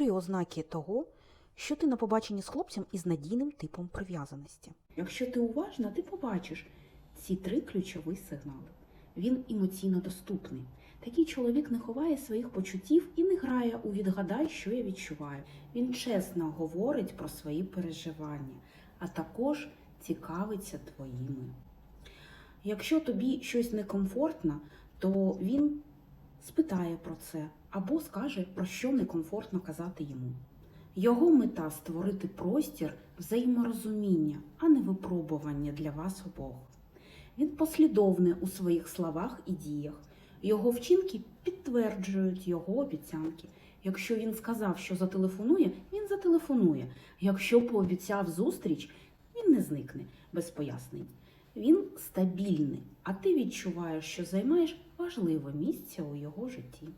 три ознаки того, що ти на побаченні з хлопцем із надійним типом прив'язаності. Якщо ти уважна, ти побачиш ці три ключові сигнали. Він емоційно доступний. Такий чоловік не ховає своїх почуттів і не грає у відгадай, що я відчуваю. Він чесно говорить про свої переживання, а також цікавиться твоїми. Якщо тобі щось некомфортно, то він спитає про це або скаже, про що некомфортно казати йому. Його мета створити простір взаєморозуміння, а не випробування для вас обох. Він послідовний у своїх словах і діях. Його вчинки підтверджують його обіцянки. Якщо він сказав, що зателефонує, він зателефонує. Якщо пообіцяв зустріч, він не зникне без пояснень. Він стабільний, а ти відчуваєш, що займаєш важливе місце у його житті.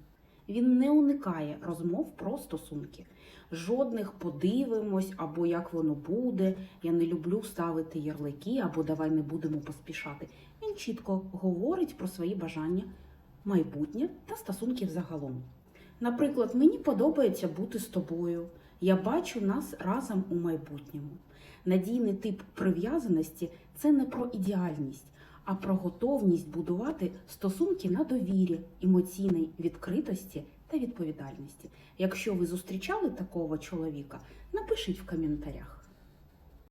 Він не уникає розмов про стосунки. Жодних подивимось або як воно буде. Я не люблю ставити ярлики або давай не будемо поспішати. Він чітко говорить про свої бажання, майбутнє та стосунки взагалом. Наприклад, мені подобається бути з тобою. Я бачу нас разом у майбутньому. Надійний тип прив'язаності це не про ідеальність, а про готовність будувати стосунки на довірі, емоційній відкритості та відповідальності. Якщо ви зустрічали такого чоловіка, напишіть в коментарях.